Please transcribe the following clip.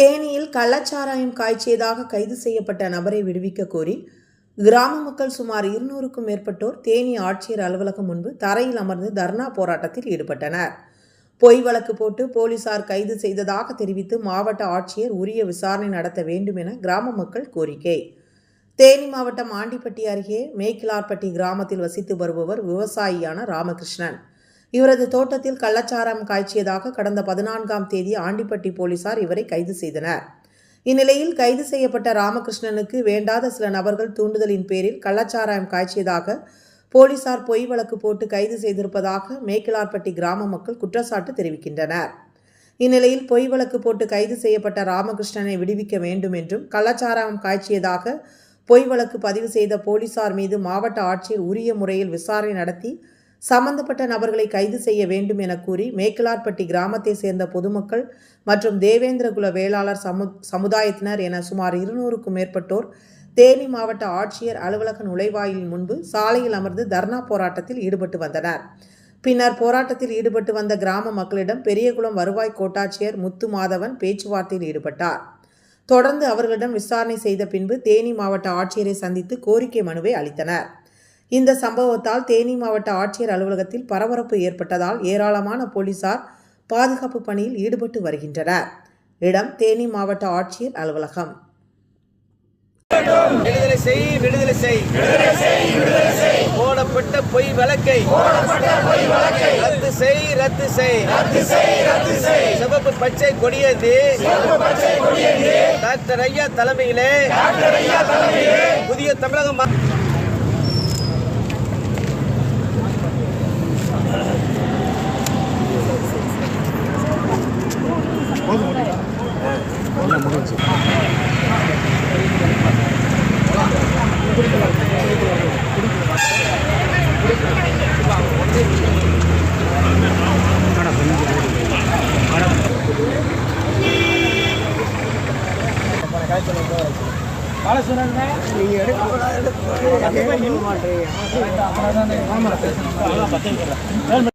தேனியில் கள்ளச்சாராயம் காய்ச்சியதாக கைது செய்யப்பட்ட நபரை விடுவிக்க கோரி கிராம மக்கள் சுமார் இருநூறுக்கும் மேற்பட்டோர் தேனி ஆட்சியர் அலுவலகம் முன்பு தரையில் அமர்ந்து தர்ணா போராட்டத்தில் ஈடுபட்டனர். பொய் வழக்கு போட்டு போலீசார் கைது செய்ததாக தெரிவித்து மாவட்ட ஆட்சியர் உரிய விசாரணை நடத்த வேண்டும் என கிராம மக்கள் கோரிக்கை. தேனி மாவட்டம் ஆண்டிப்பட்டி அருகே மேக்கிலார்பட்டி கிராமத்தில் வசித்து வருபவர் விவசாயியான ராமகிருஷ்ணன். இவரது தோட்டத்தில் கள்ளச்சாரம் காய்ச்சியதாக கடந்த பதினான்காம் தேதி ஆண்டிப்பட்டி போலீசார் இவரை கைது செய்தனர். இந்நிலையில் கைது செய்யப்பட்ட ராமகிருஷ்ணனுக்கு வேண்டாத சில நபர்கள் தூண்டுதலின் பேரில் கள்ளச்சாராயம் காய்ச்சியதாக போலீசார் பொய் வழக்கு போட்டு கைது செய்திருப்பதாக மேக்கிலார்பட்டி கிராம மக்கள் குற்றச்சாட்டு தெரிவிக்கின்றனர். இந்நிலையில் பொய் வழக்கு போட்டு கைது செய்யப்பட்ட ராமகிருஷ்ணனை விடுவிக்க வேண்டும் என்றும் கள்ளச்சாராயம் காய்ச்சியதாக பொய் வழக்கு பதிவு செய்த போலீசார் மீது மாவட்ட ஆட்சியர் உரிய முறையில் விசாரணை நடத்தி சம்பந்தப்பட்ட நபர்களை கைது செய்ய வேண்டும் என கூறி மேக்கிலார்பட்டி கிராமத்தை சேர்ந்த பொதுமக்கள் மற்றும் தேவேந்திரகுல வேளாளர் சமு சமுதாயத்தினர் என சுமார் இருநூறுக்கும் மேற்பட்டோர் தேனி மாவட்ட ஆட்சியர் அலுவலக நுழைவாயில் முன்பு சாலையில் அமர்ந்து தர்ணா போராட்டத்தில் ஈடுபட்டு வந்தனர். பின்னர் போராட்டத்தில் ஈடுபட்டு வந்த கிராம மக்களிடம் பெரியகுளம் வருவாய் கோட்டாட்சியர் முத்து மாதவன் பேச்சுவார்த்தையில் ஈடுபட்டார். தொடர்ந்து அவர்களிடம் விசாரணை செய்த பின்பு தேனி மாவட்ட ஆட்சியரை சந்தித்து கோரிக்கை மனுவை அளித்தனர். இந்த சம்பவத்தால் தேனி மாவட்ட ஆட்சியர் அலுவலகத்தில் பரபரப்பு ஏற்பட்டதால் ஏராளமான போலீசார் பாதுகாப்பு பணியில் ஈடுபட்டு வருகின்றனர். இடம் தேனி மாவட்ட ஆட்சியர் அலுவலகம். விடுதலை செய் விடுதலை செய். போடப்பட்ட பொய் வழக்கை. ரத்து செய் ரத்து செய். சிவப்பு பச்சை கொடியேந்தி. டாக்டர் ஐயா தலைமையிலே. புதிய தமிழகம் காய்ச்சல் காலை சொன்னா நீங்கள் எடுக்க மாட்டேங்க